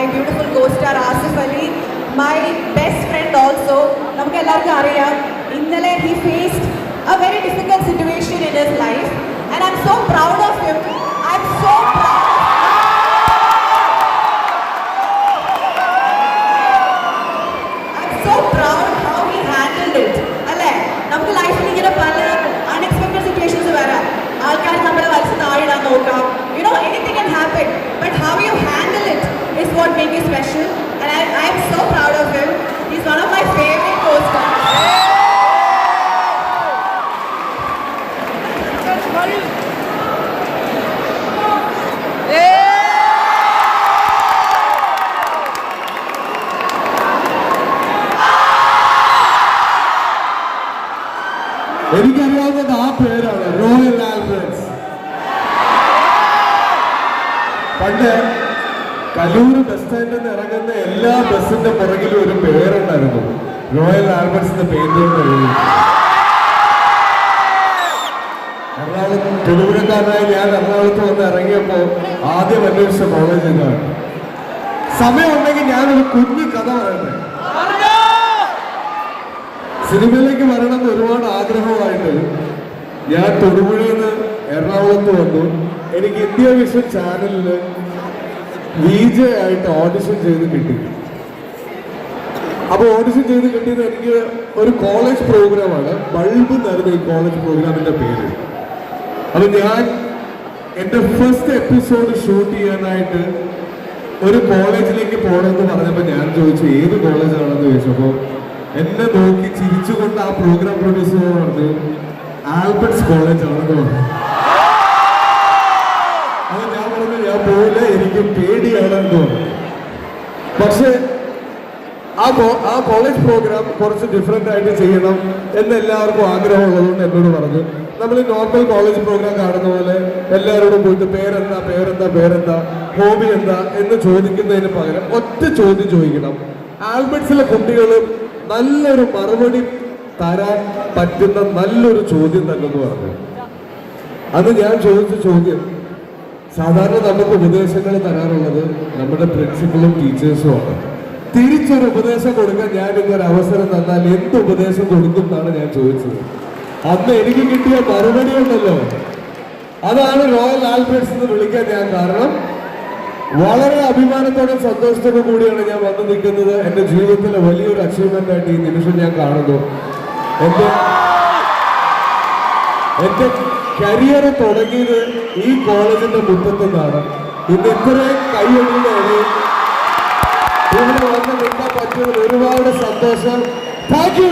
my beautiful co-star Asif Ali, my best friend also. നമുക്ക് എല്ലാവർക്കും അറിയാം make you special and I, I am so proud of him he's one of my favorite co-stars എനിക്കറിയാവുന്നത് ആ പേരാണ് royal Albert's പണ്ട് Kaloor bus സ്റ്റാൻഡിൽ നിന്ന് ഇറങ്ങുന്ന എല്ലാ ബസ്സിന്റെ പുറകിലും ഒരു പേരുണ്ടായിരുന്നു റോയൽ ആൽബർട്ട്സിന്റെ പെയിന്റ് എറണാകുളം തെളിവുരക്കാരനായി ഞാൻ എറണാകുളത്ത് വന്ന് ഇറങ്ങിയപ്പോ ആദ്യം അന്വേഷിച്ച കോളേജ് എന്നാണ് സമയമുണ്ടെങ്കിൽ ഞാനൊരു കുഞ്ഞു കഥ പറയട്ടെ. സിനിമയിലേക്ക് വരണം ഒരുപാട് ആഗ്രഹമായിട്ട് ഞാൻ തൊടുപുഴയിൽ നിന്ന് എറണാകുളത്ത് വന്നു. എനിക്ക് ഇന്ത്യ വിഷൻ ചാനലിൽ വി ആയിട്ട് ഓഡിഷൻ ചെയ്ത് കിട്ടി. അപ്പോൾ ഓഡിഷൻ ചെയ്ത് കിട്ടിയത് എനിക്ക് ഒരു കോളേജ് പ്രോഗ്രാമാണ് ബൾബ് എന്നായിരുന്നു ഈ കോളേജ് പ്രോഗ്രാമിന്റെ പേര്. അപ്പൊ ഞാൻ എന്റെ ഫസ്റ്റ് എപ്പിസോഡ് ഷൂട്ട് ചെയ്യാനായിട്ട് ഒരു കോളേജിലേക്ക് പോകണമെന്ന് പറഞ്ഞപ്പോൾ ഞാൻ ചോദിച്ചു ഏത് കോളേജാണെന്ന് ചോദിച്ചപ്പോൾ എന്നെ നോക്കി ചിരിച്ചുകൊണ്ട് ആ പ്രോഗ്രാം പ്രൊഡ്യൂസർ പറഞ്ഞു ആൽബർട്സ് കോളേജ് ആണെന്ന് പറഞ്ഞു. ഞാൻ പോയില്ല എനിക്ക് പേടിയാണെന്ന് തോന്നുന്നു. പക്ഷേ ആ ആ കോളേജ് പ്രോഗ്രാം കുറച്ച് ഡിഫറെന്റ് ആയിട്ട് ചെയ്യണം എന്ന് എല്ലാവർക്കും ആഗ്രഹമുള്ളതുകൊണ്ട് എന്നോട് പറഞ്ഞു. നമ്മൾ നോർമൽ കോളേജ് പ്രോഗ്രാം കാണുന്ന പോലെ എല്ലാവരോടും പോയിട്ട് പേരെന്താ പേരെന്താ പേരെന്താ ഹോബി എന്താ എന്ന് ചോദിക്കുന്നതിന് പകരം ഒറ്റ ചോദ്യം ചോദിക്കണം. ആൽബർട്സിലെ കുട്ടികൾ നല്ലൊരു മറുപടി തരാൻ പറ്റുന്ന നല്ലൊരു ചോദ്യം തന്നെ എന്ന് പറഞ്ഞു. അത് ഞാൻ ചോദിച്ച ചോദ്യം സാധാരണ നമുക്ക് ഉപദേശങ്ങൾ തരാറുള്ളത് നമ്മുടെ പ്രിൻസിപ്പളും ടീച്ചേഴ്സും ആണ്. തിരിച്ചൊരു ഉപദേശം കൊടുക്കാൻ ഞാൻ ഇങ്ങനെ അവസരം തന്നാൽ എന്ത് ഉപദേശം കൊടുക്കും എന്നാണ് ഞാൻ ചോദിച്ചത്. അന്ന് എനിക്ക് കിട്ടിയ മറുപടി ഉണ്ടല്ലോ. അതാണ് റോയൽ ആൽബർട്സ് എന്ന് വിളിക്കാൻ ഞാൻ കാരണം വളരെ അഭിമാനത്തോടും സന്തോഷത്തോടും കൂടിയാണ് ഞാൻ വന്നു നിൽക്കുന്നത്. എന്റെ ജീവിതത്തിലെ വലിയൊരു അച്ചീവ്മെന്റ് ആയിട്ട് ഈ നിമിഷം ഞാൻ കാണുന്നു. എന്റെ എന്റെ കരിയർ തുടങ്ങിയത് ഈ കോളേജിന്റെ മുറ്റത്തു നിന്നാണ്. ഇന്ന് ഇത്രയും ഇടയിൽ ഇവിടെ വന്ന് നിൽക്കാൻ പറ്റിയതിൽ ഒരുപാട് സന്തോഷം. Thank you